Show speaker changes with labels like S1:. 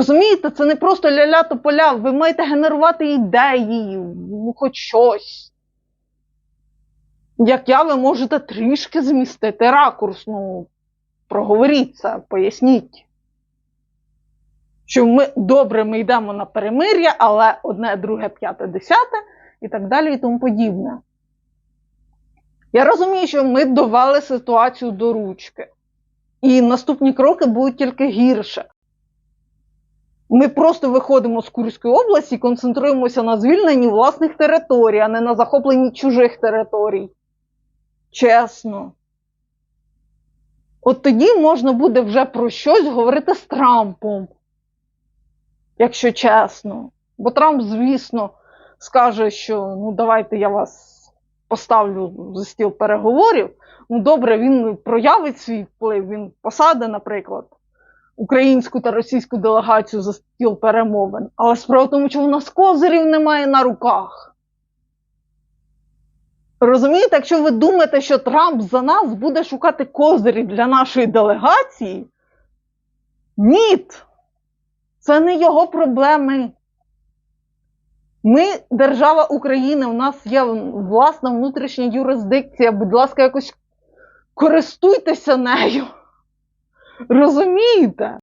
S1: Розумієте, це не просто ля-ля тополя, ви маєте генерувати ідеї, ну хоч щось. Як я, ви можете трішки змістити ракурс, ну, проговоріть це, поясніть. Що ми добре ми йдемо на перемир'я, але одне, друге, п'яте, десяте і так далі і тому подібне. Я розумію, що ми довели ситуацію до ручки, і наступні кроки будуть тільки гірше. Ми просто виходимо з Курської області і концентруємося на звільненні власних територій, а не на захопленні чужих територій. Чесно. От тоді можна буде вже про щось говорити з Трампом, якщо чесно. Бо Трамп, звісно, скаже, що ну давайте я вас поставлю за стіл переговорів. Ну, добре, він проявить свій вплив, він посаде, наприклад, українську та російську делегацію за стіл перемовин. Але справа в тому, що у нас козирів немає на руках. Розумієте, якщо ви думаєте, що Трамп за нас буде шукати козирів для нашої делегації, ні, це не його проблеми. Ми, держава України, у нас є власна внутрішня юрисдикція. Будь ласка, якось користуйтеся нею. Розумієте?